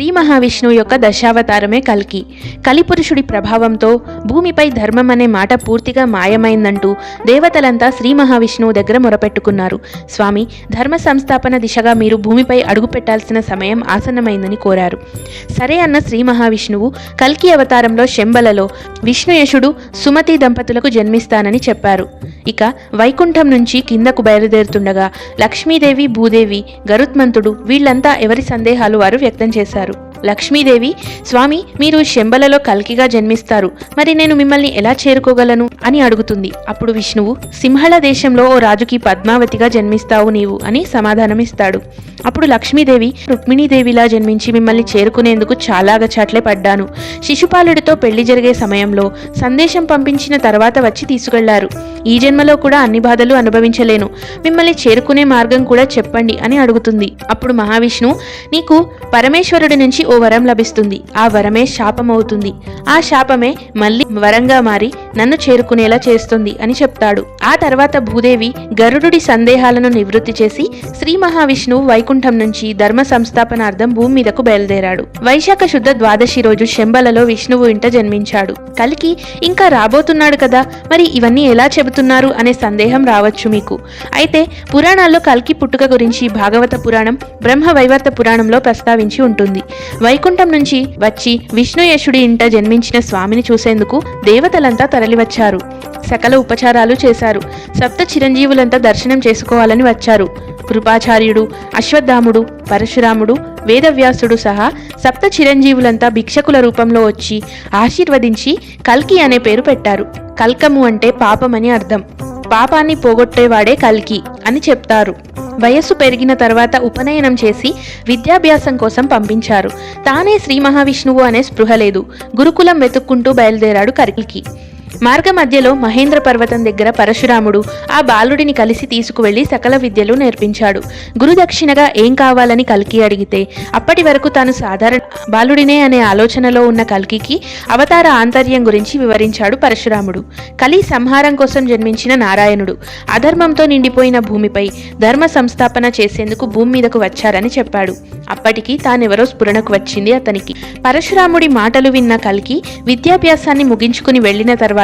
శ్రీ మహావిష్ణువు యొక్క దశావతారమే కల్కి. కలిపురుషుడి ప్రభావంతో భూమిపై ధర్మం అనే మాట పూర్తిగా మాయమైందంటూ దేవతలంతా శ్రీ మహావిష్ణువు దగ్గర మొరపెట్టుకున్నారు. స్వామి ధర్మ సంస్థాపన దిశగా మీరు భూమిపై అడుగుపెట్టాల్సిన సమయం ఆసన్నమైందని కోరారు. సరే అన్న శ్రీ మహావిష్ణువు కల్కి అవతారంలో శంబలలో విష్ణుయశుడు సుమతి దంపతులకు జన్మిస్తానని చెప్పారు. ఇక వైకుంఠం నుంచి కిందకు బయలుదేరుతుండగా లక్ష్మీదేవి భూదేవి గరుత్మంతుడు వీళ్ళంతా ఎవరి సందేహాలు వారు వ్యక్తం చేశారు. లక్ష్మీదేవి స్వామి మీరు శంబలలో కల్కిగా జన్మిస్తారు. మరి నేను మిమ్మల్ని ఎలా చేరుకోగలను? అని అడుగుతుంది. అప్పుడు విష్ణువు సింహళ దేశంలో ఓ రాజుకి పద్మావతిగా జన్మిస్తావు నీవు అని సమాధానమిస్తాడు. అప్పుడు లక్ష్మీదేవి రుక్మిణీదేవిలా జన్మించి మిమ్మల్ని చేరుకునేందుకు చాలా గచాట్లే పడ్డాను. శిశుపాలుడితో పెళ్ళి జరిగే సమయంలో సందేశం పంపించిన తర్వాత వచ్చి తీసుకెళ్ళారు. ఈ జన్మలో కూడా అన్ని బాధలు అనుభవించలేను. మిమ్మల్ని చేరుకునే మార్గం కూడా చెప్పండి అని అడుగుతుంది. అప్పుడు మహావిష్ణువు నీకు పరమేశ్వరుడి నుంచి ఓ వరం లభిస్తుంది. ఆ వరమే శాపమవుతుంది. ఆ శాపమే మళ్ళీ వరంగా మారి నన్ను చేరుకునేలా చేస్తుంది అని చెప్తాడు. ఆ తర్వాత భూదేవి గరుడుడి సందేహాలను నివృత్తి చేసి శ్రీ మహావిష్ణువు వైకుంఠం నుంచి ధర్మ సంస్థాపనార్థం భూమి మీదకు బయలుదేరాడు. వైశాఖ శుద్ధ ద్వాదశి రోజు శంబలలో విష్ణువు ఇంట జన్మించాడు. కలికి ఇంకా రాబోతున్నాడు కదా మరి ఇవన్నీ ఎలా చెబుతున్నారు అనే సందేహం రావచ్చు మీకు. అయితే పురాణాల్లో కల్కి పుట్టుక గురించి భాగవత పురాణం బ్రహ్మ వైవర్త పురాణంలో ప్రస్తావించి ఉంటుంది. వైకుంఠం నుంచి వచ్చి విష్ణుయశుడి ఇంట జన్మించిన స్వామిని చూసేందుకు దేవతలంతా తరలివచ్చారు. సకల ఉపచారాలు చేశారు. సప్త చిరంజీవులంతా దర్శనం చేసుకోవాలని వచ్చారు. కృపాచార్యుడు అశ్వత్థాముడు పరశురాముడు వేదవ్యాసుడు సహా సప్త చిరంజీవులంతా భిక్షకుల రూపంలో వచ్చి ఆశీర్వదించి కల్కి అనే పేరు పెట్టారు. కల్కము అంటే పాపమని అర్థం. పాపాన్ని పోగొట్టేవాడే కల్కి అని చెప్తారు. వయస్సు పెరిగిన తర్వాత ఉపనయనం చేసి విద్యాభ్యాసం కోసం పంపించారు. తానే శ్రీ మహావిష్ణువు అనే స్పృహ లేదు. గురుకులం వెతుక్కుంటూ బయలుదేరాడు కల్కి. మార్గ మధ్యలో మహేంద్ర పర్వతం దగ్గర పరశురాముడు ఆ బాలుడిని కలిసి తీసుకువెళ్ళి సకల విద్యలు నేర్పించాడు. గురుదక్షిణగా ఏం కావాలని కల్కి అడిగితే అప్పటి వరకు తాను సాధారణ బాలుడినే అనే ఆలోచనలో ఉన్న కల్కికి అవతార ఆంతర్యం గురించి వివరించాడు పరశురాముడు. కలి సంహారం కోసం జన్మించిన నారాయణుడు. అధర్మంతో నిండిపోయిన భూమిపై ధర్మ సంస్థాపన చేసేందుకు భూమి మీదకు వచ్చారని చెప్పాడు. అప్పటికి తానెవరో స్ఫురణకు వచ్చింది అతనికి. పరశురాముడి మాటలు విన్న కల్కి విద్యాభ్యాసాన్ని ముగించుకుని వెళ్ళిన తర్వాత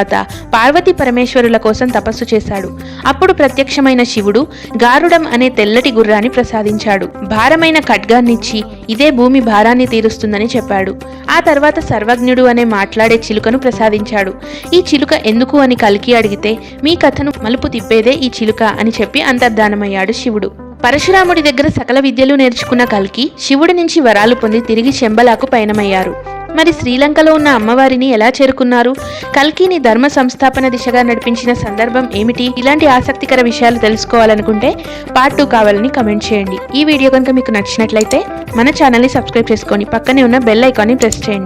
పార్వతి పరమేశ్వరుల కోసం తపస్సు చేశాడు. అప్పుడు ప్రత్యక్షమైన శివుడు గారుడం అనే తెల్లటి గుర్రాన్ని ప్రసాదించాడు. భారమైన ఖడ్గాన్నిచ్చి ఇదే భూమి భారాన్ని తీరుస్తుందని చెప్పాడు. ఆ తర్వాత సర్వజ్ఞుడు అనే మాట్లాడే చిలుకను ప్రసాదించాడు. ఈ చిలుక ఎందుకు అని కలికి అడిగితే మీ కథను మలుపు తిప్పేదే ఈ చిలుక అని చెప్పి అంతర్ధానమయ్యాడు శివుడు. పరశురాముడి దగ్గర సకల విద్యలు నేర్చుకున్న కల్కి శివుడి నుంచి వరాలు పొంది తిరిగి శంబలాకు పయనమయ్యారు. మరి శ్రీలంకలో ఉన్న అమ్మవారిని ఎలా చేరుకున్నారు? కల్కిని ధర్మ సంస్థాపన దిశగా నడిపించిన సందర్భం ఏమిటి? ఇలాంటి ఆసక్తికర విషయాలు తెలుసుకోవాలనుకుంటే పార్ట్ టూ కావాలని కమెంట్ చేయండి. ఈ వీడియో కనుక మీకు నచ్చినట్లయితే మన ఛానల్ని సబ్స్క్రైబ్ చేసుకోండి పక్కనే ఉన్న బెల్ ఐకాన్ని ప్రెస్ చేయండి.